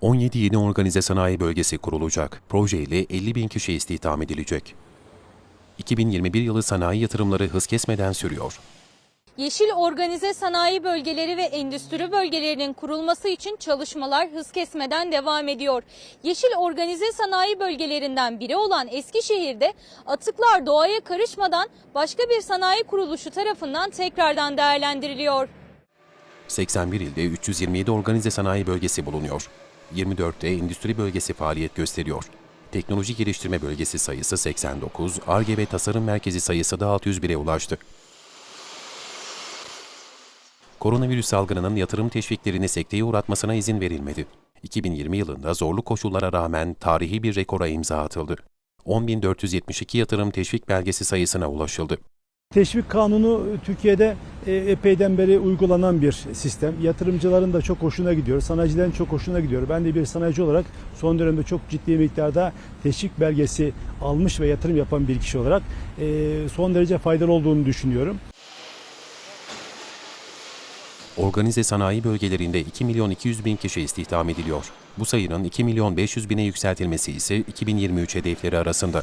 17 yeni organize sanayi bölgesi kurulacak. Proje ile 50 bin kişi istihdam edilecek. 2021 yılı sanayi yatırımları hız kesmeden sürüyor. Yeşil organize sanayi bölgeleri ve endüstri bölgelerinin kurulması için çalışmalar hız kesmeden devam ediyor. Yeşil organize sanayi bölgelerinden biri olan Eskişehir'de atıklar doğaya karışmadan başka bir sanayi kuruluşu tarafından tekrardan değerlendiriliyor. 81 ilde 327 organize sanayi bölgesi bulunuyor. 24'te endüstri bölgesi faaliyet gösteriyor. Teknoloji geliştirme bölgesi sayısı 89, ARGE ve tasarım merkezi sayısı da 601'e ulaştı. Koronavirüs salgınının yatırım teşviklerini sekteye uğratmasına izin verilmedi. 2020 yılında zorlu koşullara rağmen tarihi bir rekora imza atıldı. 10.472 yatırım teşvik belgesi sayısına ulaşıldı. Teşvik kanunu Türkiye'de e, epeyden beri uygulanan bir sistem. Yatırımcıların da çok hoşuna gidiyor, sanayicilerin çok hoşuna gidiyor. Ben de bir sanayici olarak son dönemde çok ciddi miktarda teşvik belgesi almış ve yatırım yapan bir kişi olarak e, son derece faydalı olduğunu düşünüyorum. Organize sanayi bölgelerinde 2 milyon 200 bin kişi istihdam ediliyor. Bu sayının 2 milyon 500 bine yükseltilmesi ise 2023 hedefleri arasında.